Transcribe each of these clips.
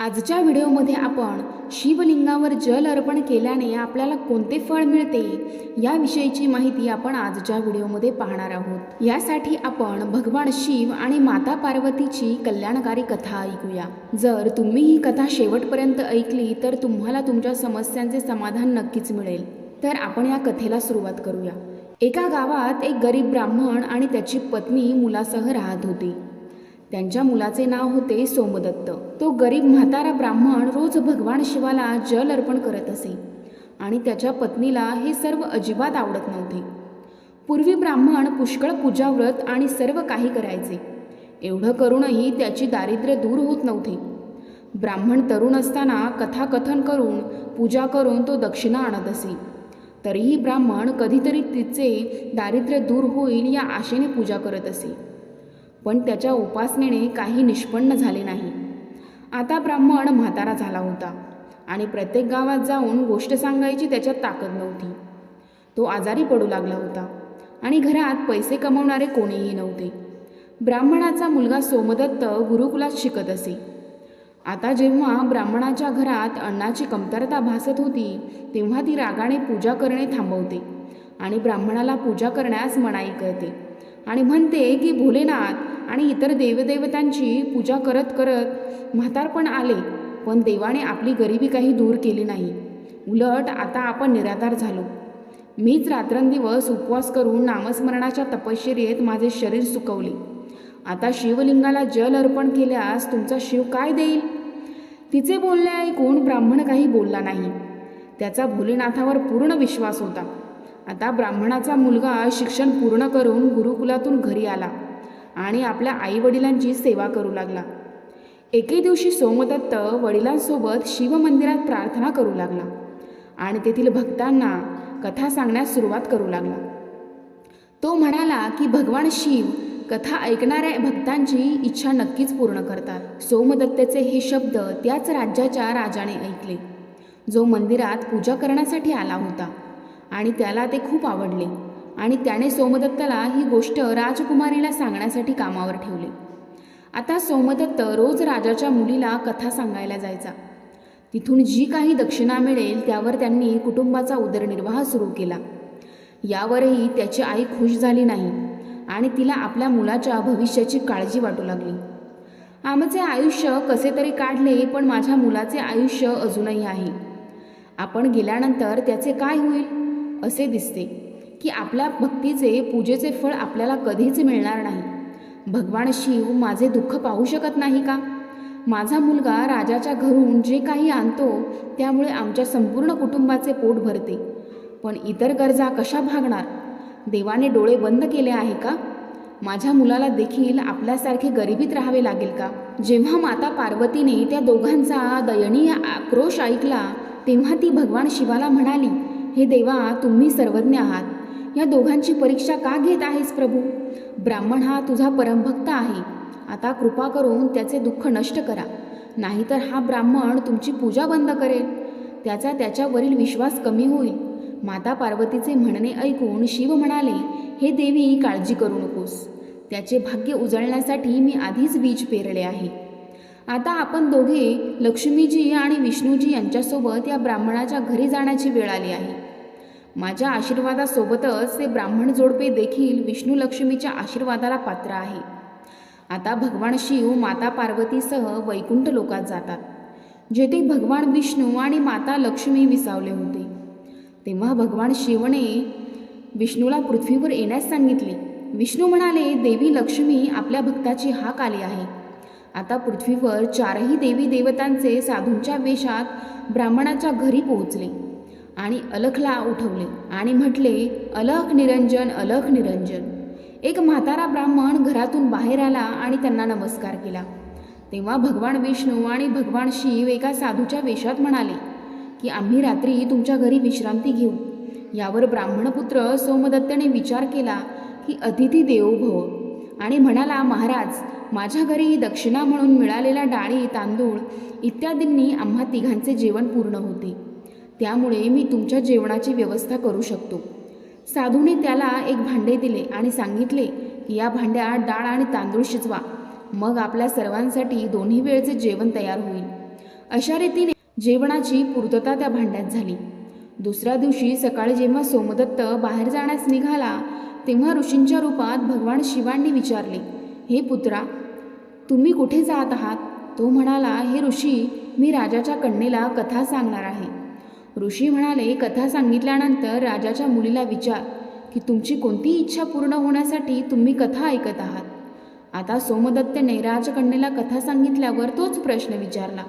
आजच्या व्हिडिओमध्ये आपण शिवलिंगावर जल अर्पण केल्याने आपल्याला कोणते फळ मिळते याविषयीची माहिती आपण आजच्या व्हिडिओमध्ये पाहणार आहोत. यासाठी आपण भगवान शिव आणि माता पार्वतीची कल्याणकारी कथा ऐकूया. जर तुम्ही ही कथा शेवटपर्यंत ऐकली तर तुम्हाला तुमच्या समस्यांचे समाधान नक्कीच मिळेल. तर आपण या कथेला सुरुवात करूया. एका गावात एक गरीब ब्राह्मण आणि त्याची पत्नी मुलासह राहत होती. त्यांच्या मुलाचे नाव होते सोमदत्त. तो गरीब म्हातारा ब्राह्मण रोज भगवान शिवाला जल अर्पण करत असे. आणि त्याच्या पत्नीला हे सर्व अजिबात आवडत नव्हते. पूर्वी ब्राह्मण पुष्कळ पूजाव्रत आणि सर्व काही करायचे. एवढं करूनही त्याची दारिद्र्य दूर होत नव्हते. ब्राह्मण तरुण असताना कथाकथन करून पूजा करून तो दक्षिणा आणत असे. तरीही ब्राह्मण कधीतरी तिचे दारिद्र्य दूर होईल या आशेने पूजा करत असे. पण त्याच्या उपासनेने काही निष्पन्न झाले नाही. आता ब्राह्मण म्हातारा झाला होता आणि प्रत्येक गावात जाऊन गोष्ट सांगायची त्याच्यात ताकद नव्हती. तो आजारी पडू लागला होता आणि घरात पैसे कमवणारे कोणीही नव्हते. ब्राह्मणाचा मुलगा सोमदत्त गुरुकुलात शिकत असे. आता जेव्हा ब्राह्मणाच्या घरात अन्नाची कमतरता भासत होती तेव्हा ती रागाने पूजा करणे थांबवते आणि ब्राह्मणाला पूजा करण्यास मनाई करते. आणि म्हणते की भोलेनाथ आणि इतर देवदेवतांची पूजा करत करत म्हातारपण आले पण देवाने आपली गरिबी काही दूर केली नाही. उलट आता आपण निराधार झालो. मीच रात्रंदिवस उपवास करून नामस्मरणाच्या तपश्चर्येत माझे शरीर सुकवले. आता शिवलिंगाला जल अर्पण केल्यास तुमचा शिव काय देईल? तिचे बोलणे ऐकून ब्राह्मण काही बोलला नाही. त्याचा भोलेनाथावर पूर्ण विश्वास होता. आता ब्राह्मणाचा मुलगा शिक्षण पूर्ण करून गुरुकुलातून घरी आला आणि आपल्या आईवडिलांची सेवा करू लागला. एके दिवशी सोमदत्त वडिलांसोबत शिवमंदिरात प्रार्थना करू लागला आणि तेथील भक्तांना कथा सांगण्यास सुरुवात करू लागला. तो म्हणाला की भगवान शिव कथा ऐकणाऱ्या भक्तांची इच्छा नक्कीच पूर्ण करतात. सोमदत्तेचे हे शब्द त्याच राज्याच्या राजाने ऐकले जो मंदिरात पूजा करण्यासाठी आला होता. आणि त्याला ते खूप आवडले. आणि त्याने सोमदत्ताला ही गोष्ट राजकुमारीला सांगण्यासाठी कामावर ठेवले. आता सोमदत्त रोज राजाच्या मुलीला कथा सांगायला जायचा. तिथून जी काही दक्षिणा मिळेल त्यावर त्यांनी कुटुंबाचा उदरनिर्वाह सुरू केला. यावरही त्याची आई खुश झाली नाही आणि तिला आपल्या मुलाच्या भविष्याची काळजी वाटू लागली. आमचे आयुष्य कसे तरी काढले पण माझ्या मुलाचे आयुष्य अजूनही आहे. आपण गेल्यानंतर त्याचे काय होईल? असे दिसते की आपल्या भक्तीचे पूजेचे फळ आपल्याला कधीच मिळणार नाही. भगवान शिव माझे दुःख पाहू शकत नाही का? माझा मुलगा राजाच्या घरून जे काही आणतो त्यामुळे आमच्या संपूर्ण कुटुंबाचे पोट भरते. पण इतर गरजा कशा भागणार? देवाने डोळे बंद केले आहे का? माझ्या मुलाला देखील आपल्यासारखे गरिबीत राहावे लागेल का? जेव्हा माता पार्वतीने त्या दोघांचा दयनीय आक्रोश ऐकला तेव्हा ती भगवान शिवाला म्हणाली हे देवा तुम्ही सर्वज्ञ आहात. या दोघांची परीक्षा का घेत आहेस प्रभू? ब्राह्मण हा तुझा परमभक्त आहे. आता कृपा करून त्याचे दुःख नष्ट करा. नाहीतर हा ब्राह्मण तुमची पूजा बंद करेल. त्याचा त्याच्यावरील विश्वास कमी होईल. माता पार्वतीचे म्हणणे ऐकून शिव म्हणाले हे देवी काळजी करू नकोस. त्याचे भाग्य उजळण्यासाठी मी आधीच बीज पेरले आहे. आता आपण दोघे लक्ष्मीजी आणि विष्णूजी यांच्यासोबत या ब्राह्मणाच्या घरी जाण्याची वेळ आली आहे. माझ्या आशीर्वादासोबतच ते ब्राह्मण जोडपे देखील विष्णू लक्ष्मीच्या आशीर्वादाला पात्र आहे. आता भगवान शिव माता पार्वतीसह वैकुंठ लोकात जातात जेथे भगवान विष्णू आणि माता लक्ष्मी विसावले होते. तेव्हा भगवान शिवने विष्णूला पृथ्वीवर येण्यास सांगितले. विष्णू म्हणाले देवी लक्ष्मी आपल्या भक्ताची हाक आली आहे. आता पृथ्वीवर चारही देवी देवतांचे साधूंच्या वेशात ब्राह्मणाच्या घरी पोहोचले. आणि अलखला उठवले आणि म्हटले अलख निरंजन अलख निरंजन. एक म्हातारा ब्राह्मण घरातून बाहेर आला आणि त्यांना नमस्कार केला. तेव्हा भगवान विष्णू आणि भगवान शिव एका साधूच्या वेशात म्हणाले की आम्ही रात्री तुमच्या घरी विश्रांती घेऊ. यावर ब्राह्मणपुत्र सोमदत्तने विचार केला की अतिथी देवो भव. आणि म्हणाला महाराज माझ्या घरी दक्षिणा म्हणून मिळालेल्या डाळी तांदूळ इत्यादींनी आम्हा तिघांचे जेवण पूर्ण होते. त्यामुळे मी तुमच्या जेवणाची व्यवस्था करू शकतो. साधूने त्याला एक भांडे दिले आणि सांगितले की या भांड्यात डाळ आणि तांदूळ शिजवा. मग आपल्या सर्वांसाठी दोन्ही वेळचे जेवण तयार होईल. अशा रीतीने जेवणाची पूर्तता त्या भांड्यात झाली. दुसऱ्या दिवशी सकाळी जेव्हा सोमदत्त बाहेर जाण्यास निघाला तेव्हा ऋषींच्या रूपात भगवान शिवांनी विचारले हे पुत्रा तुम्ही कुठे जात आहात? तो म्हणाला हे ऋषी मी राजाच्या कन्येला कथा सांगणार आहे. ऋषी म्हणाले कथा सांगितल्यानंतर राजाच्या मुलीला विचार की तुमची कोणती इच्छा पूर्ण होण्यासाठी तुम्ही कथा ऐकत आहात? आता सोमदत्तने राजकन्येला कथा सांगितल्यावर तोच प्रश्न विचारला.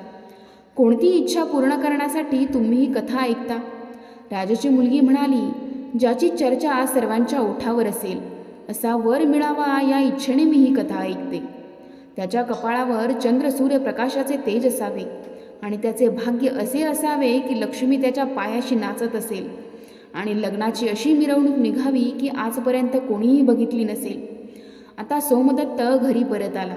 कोणती इच्छा पूर्ण करण्यासाठी तुम्ही ही कथा ऐकता? राजाची मुलगी म्हणाली ज्याची चर्चा सर्वांच्या ओठावर असेल असा वर मिळावा या इच्छेने मी ही कथा ऐकते. त्याच्या कपाळावर चंद्र सूर्य प्रकाशाचे तेज असावे. आणि त्याचे भाग्य असे असावे की लक्ष्मी त्याच्या पायाशी नाचत असेल. आणि लग्नाची अशी मिरवणूक निघावी की आजपर्यंत कोणीही बघितली नसेल. आता सोमदत्त घरी परत आला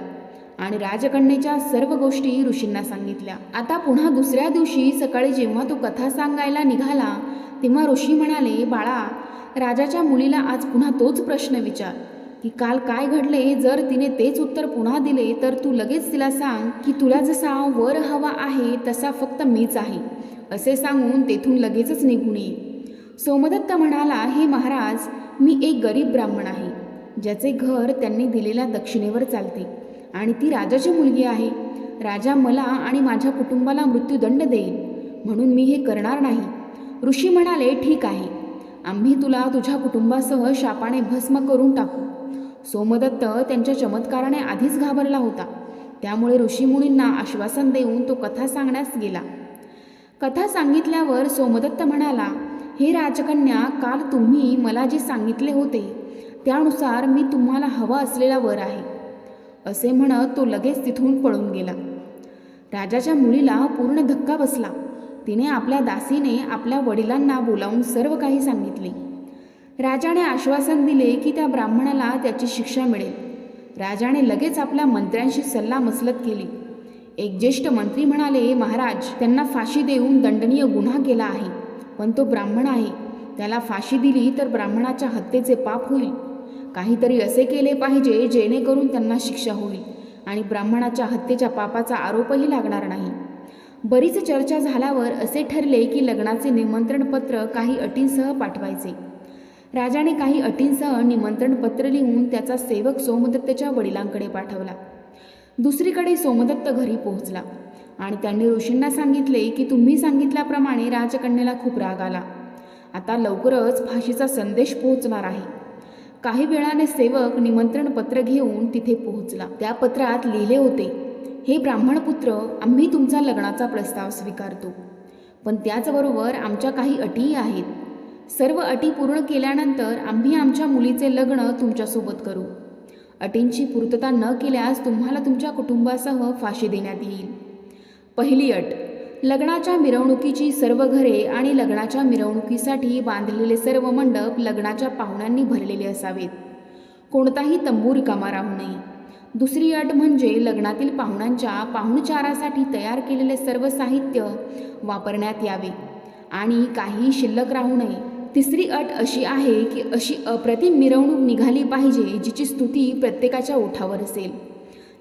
आणि राजकन्येच्या सर्व गोष्टी ऋषींना सांगितल्या. आता पुन्हा दुसऱ्या दिवशी सकाळी जेव्हा तो कथा सांगायला निघाला तेव्हा ऋषी म्हणाले बाळा राजाच्या मुलीला आज पुन्हा तोच प्रश्न विचार. की काल काय घडले जर तिने तेच उत्तर पुन्हा दिले तर तू लगेच तिला सांग की तुला जसा वर हवा आहे तसा फक्त मीच आहे असे सांगून तेथून लगेचच निघून ये. सोमदत्त म्हणाला हे महाराज मी एक गरीब ब्राह्मण आहे ज्याचे घर त्यांनी दिलेल्या दक्षिणेवर चालते आणि ती राजाची मुलगी आहे. राजा मला आणि माझ्या कुटुंबाला मृत्यूदंड देईल म्हणून मी हे करणार नाही. ऋषी म्हणाले ठीक आहे. आम्ही तुला तुझ्या कुटुंबासह शापाने भस्म करून टाकू. सोमदत्त त्यांच्या चमत्काराने आधीच घाबरला होता. त्यामुळे ऋषीमुनींना आश्वासन देऊन तो कथा सांगण्यास गेला. कथा सांगितल्यावर सोमदत्त म्हणाला हे राजकन्या काल तुम्ही मला जे सांगितले होते त्यानुसार मी तुम्हाला हवा असलेला वर आहे. असे म्हणत तो लगेच तिथून पळून गेला. राजाच्या मुलीला पूर्ण धक्का बसला. तिने आपल्या दासीने आपल्या वडिलांना बोलावून सर्व काही सांगितले. राजाने आश्वासन दिले की त्या ब्राह्मणाला त्याची शिक्षा मिळेल. राजाने लगेच आपल्या मंत्र्यांशी सल्लामसलत केली. एक ज्येष्ठ मंत्री म्हणाले महाराज त्यांना फाशी देऊन दंडनीय गुन्हा केला आहे. पण तो ब्राह्मण आहे. त्याला फाशी दिली तर ब्राह्मणाच्या हत्येचे पाप होईल. काहीतरी असे केले पाहिजे जेणेकरून त्यांना शिक्षा होईल आणि ब्राह्मणाच्या हत्येच्या पापाचा आरोपही लागणार नाही. बरीच चर्चा झाल्यावर असे ठरले की लग्नाचे निमंत्रण पत्र काही अटींसह पाठवायचे. राजाने काही अटींसह निमंत्रण पत्र लिहून त्याचा सेवक सोमदत्तच्या वडिलांकडे पाठवला. दुसरीकडे सोमदत्त घरी पोहोचला आणि त्यांनी ऋषींना सांगितले की तुम्ही सांगितल्याप्रमाणे राजकन्याला खूप राग आला. आता लवकरच फाशीचा संदेश पोहोचणार आहे. काही वेळाने सेवक निमंत्रण पत्र घेऊन तिथे पोहोचला. त्या पत्रात लिहिले होते हे ब्राह्मणपुत्र आम्ही तुमचा लग्नाचा प्रस्ताव स्वीकारतो. पण त्याचबरोबर आमच्या काही अटीही आहेत. सर्व अटी पूर्ण केल्यानंतर आम्ही आमच्या मुलीचे लग्न तुमच्यासोबत करू. अटींची पूर्तता न केल्यास तुम्हाला तुमच्या कुटुंबासह फाशी देण्यात येईल. पहिली अट लग्नाच्या मिरवणुकीची सर्व घरे आणि लग्नाच्या मिरवणुकीसाठी बांधलेले सर्व मंडप लग्नाच्या पाहुण्यांनी भरलेले असावेत. कोणताही तंबू रिकामा राहू नये. दुसरी अट म्हणजे लग्नातील पाहुण्यांच्या पाहुणचारासाठी तयार केलेले सर्व साहित्य वापरण्यात यावे आणि काही शिल्लक राहू नये. तिसरी अट अशी आहे की अशी अप्रतिम मिरवणूक निघाली पाहिजे जिची स्तुती प्रत्येकाच्या ओठावर असेल.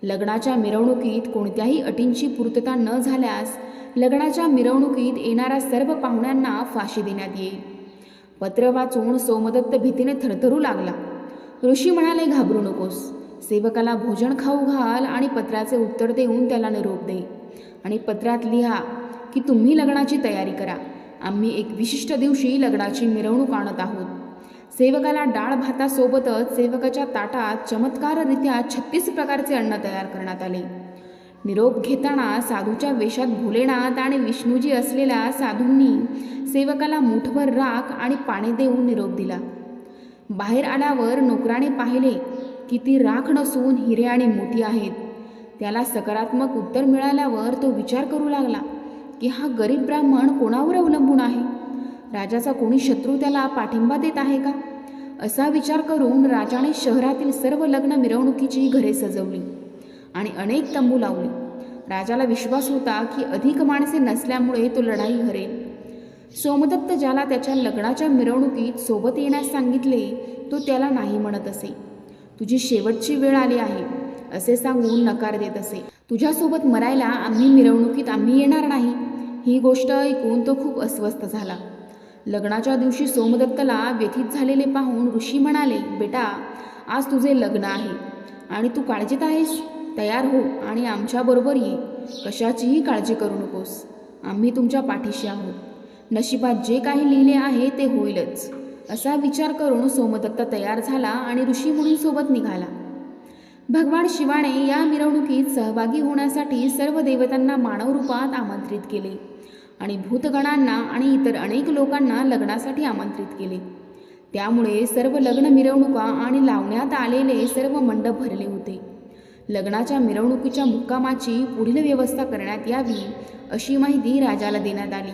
लग्नाच्या मिरवणुकीत कोणत्याही अटींची पूर्तता न झाल्यास लग्नाच्या मिरवणुकीत येणाऱ्या सर्व पाहुण्यांना फाशी देण्यात येईल. पत्र वाचून सोमदत्त भीतीने थरथरू लागला. ऋषी म्हणाले घाबरू नकोस. सेवकाला भोजन खाऊ घाल आणि पत्राचे उत्तर देऊन त्याला निरोप दे. आणि पत्रात लिहा की तुम्ही लग्नाची तयारी करा. आम्ही एक विशिष्ट दिवशी लग्नाची मिरवणूक आणत आहोत. सेवकाला डाळ भातासोबतच सेवकाच्या ताटात चमत्काररित्या छत्तीस प्रकारचे अन्न तयार करण्यात आले. निरोप घेताना साधूच्या वेशात भोलेनाथ आणि विष्णूजी असलेल्या साधूंनी सेवकाला मुठभर राख आणि पाणी देऊन निरोप दिला. बाहेर आल्यावर नोकराने पाहिले की ती राख नसून हिरे आणि मोती आहेत. त्याला सकारात्मक उत्तर मिळाल्यावर तो विचार करू लागला. की हा गरीब ब्राह्मण कोणावर अवलंबून आहे? राजाचा कोणी शत्रू त्याला पाठिंबा देत आहे का? असा विचार करून राजाने शहरातील सर्व लग्न मिरवणुकीची घरे सजवली आणि अनेक तंबू लावले. राजाला विश्वास होता की अधिक माणसे नसल्यामुळे तो लढाई हरेल. सोमदत्त ज्याला त्याच्या लग्नाच्या मिरवणुकीत सोबत येण्यास सांगितले तो त्याला नाही म्हणत असे. तुझी शेवटची वेळ आली आहे असे सांगून नकार देत असे. तुझ्यासोबत मरायला आम्ही मिरवणुकीत आम्ही येणार नाही. ही गोष्ट ऐकून तो खूप अस्वस्थ झाला. लग्नाच्या दिवशी सोमदत्तला व्यथित झालेले पाहून ऋषी म्हणाले बेटा आज तुझे लग्न आहे आणि तू काळजीत आहेस? तयार हो आणि आमच्याबरोबर ये. कशाचीही काळजी करू नकोस. आम्ही तुमच्या पाठीशी आहोत. नशिबात जे काही लिहिले आहे ते होईलच. असा विचार करून सोमदत्त तयार झाला आणि ऋषी मुनी सोबत निघाला. भगवान शिवाने या मिरवणुकीत सहभागी होण्यासाठी सर्व देवतांना मानव रूपात आमंत्रित केले. आणि भूतगणांना आणि इतर अनेक लोकांना लग्नासाठी आमंत्रित केले. त्यामुळे सर्व लग्न मिरवणुका आणि लावण्यात आलेले सर्व मंडप भरले होते. लग्नाच्या मिरवणुकीच्या मुक्कामाची पुढील व्यवस्था करण्यात यावी अशी माहिती राजाला देण्यात आली.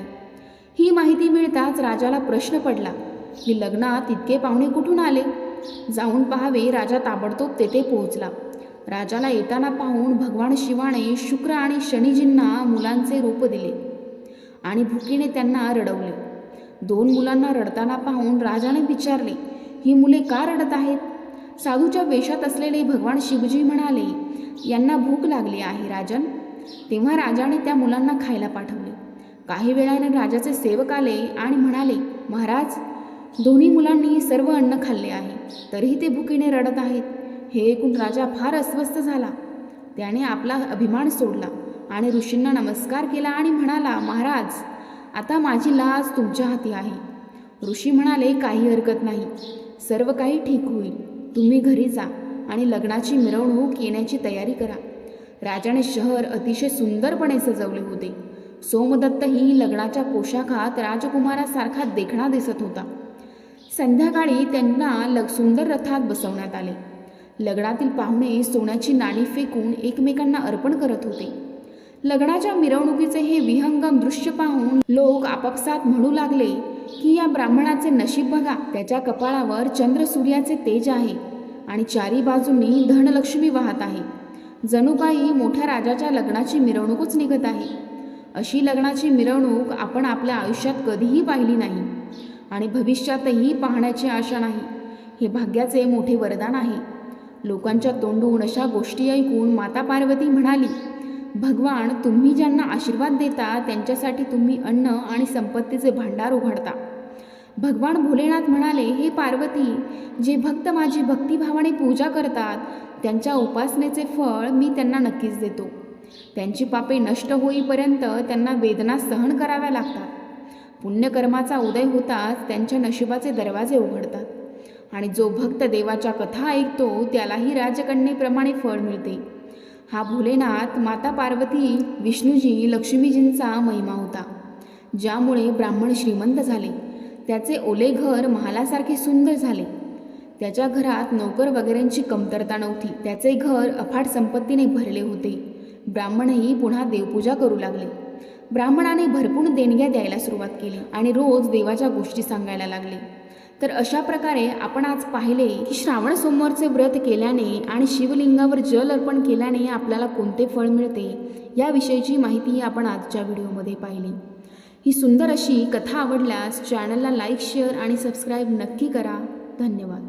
ही माहिती मिळताच राजाला प्रश्न पडला की लग्नात इतके पाहुणे कुठून आले जाऊन पाहावे राजा ताबडतोब तेथे पोहोचला. राजाला येताना पाहून भगवान शिवाने शुक्र आणि शनीजींना मुलांचे रूप दिले. आणि भुकीने त्यांना रडवले. दोन मुलांना रडताना पाहून राजाने विचारले ही मुले का रडत आहेत? साधूच्या वेशात असलेले भगवान शिवजी म्हणाले यांना भूक लागली आहे राजन. तेव्हा राजाने त्या मुलांना खायला पाठवले. काही वेळाने राजाचे सेवक आले आणि म्हणाले महाराज दोन्ही मुलांनी सर्व अन्न खाल्ले आहे तरीही ते भुकीने रडत आहेत. हे ऐकून राजा फार अस्वस्थ झाला. त्याने आपला अभिमान सोडला. आणि ऋषींना नमस्कार केला आणि म्हणाला महाराज आता माझी लाज तुमच्या हाती आहे. ऋषी म्हणाले काही हरकत नाही. सर्व काही ठीक होईल. तुम्ही घरी जा आणि लग्नाची मिरवणूक येण्याची तयारी करा. राजाने शहर अतिशय सुंदरपणे सजवले होते. सोमदत्तही लग्नाच्या पोशाखात राजकुमारासारखा देखणा दिसत होता. संध्याकाळी त्यांना लग सुंदर रथात बसवण्यात आले. लग्नातील पाहुणे सोन्याची नाणी फेकून एकमेकांना अर्पण करत होते. लग्नाच्या मिरवणुकीचे हे विहंगम दृश्य पाहून लोक आपापसात म्हणू लागले की या ब्राह्मणाचे नशीब बघा त्याच्या कपाळावर चंद्र सूर्याचे तेज आहे आणि चारी बाजूंनी धनलक्ष्मी वाहत आहे. जणू काही मोठ्या राजाच्या लग्नाची मिरवणूकच निघत आहे. अशी लग्नाची मिरवणूक आपण आपल्या आयुष्यात कधीही पाहिली नाही आणि भविष्यातही पाहण्याची आशा नाही. हे भाग्याचे मोठे वरदान आहे. लोकांच्या तोंडून अशा गोष्टी ऐकून माता पार्वती म्हणाली भगवान तुम्ही ज्यांना आशीर्वाद देता त्यांच्यासाठी तुम्ही अन्न आणि संपत्तीचे भांडार उघडता. भगवान भोलेनाथ म्हणाले हे पार्वती जे भक्त माझी भक्तिभावाने पूजा करतात त्यांच्या उपासनेचे फळ मी त्यांना नक्कीच देतो. त्यांची पापे नष्ट होईपर्यंत त्यांना वेदना सहन कराव्या लागतात. पुण्यकर्माचा उदय होताच त्यांच्या नशिबाचे दरवाजे उघडतात. आणि जो भक्त देवाच्या कथा ऐकतो त्यालाही राजकन्येप्रमाणे फळ मिळते. हा भोलेनाथ माता पार्वती विष्णूजी लक्ष्मीजींचा महिमा होता. ज्यामुळे ब्राह्मण श्रीमंत झाले. त्याचे ओले घर महालासारखे सुंदर झाले. त्याच्या घरात नोकर वगैरेंची कमतरता नव्हती. त्याचे घर अफाट संपत्तीने भरले होते. ब्राह्मणही पुन्हा देवपूजा करू लागले. ब्राह्मणाने भरपूर देणग्या द्यायला सुरुवात केली आणि रोज देवाच्या गोष्टी सांगायला लागले. तर अशा प्रकारे आपण आज पाहिले की श्रावण सोमवारचे व्रत केल्याने आणि शिवलिंगावर जल अर्पण केल्याने आपल्याला कोणते फळ मिळते याविषयीची माहिती आपण आजच्या व्हिडिओमध्ये पाहिली. ही सुंदर अशी कथा आवडल्यास चॅनलला लाईक शेअर आणि सबस्क्राईब नक्की करा. धन्यवाद.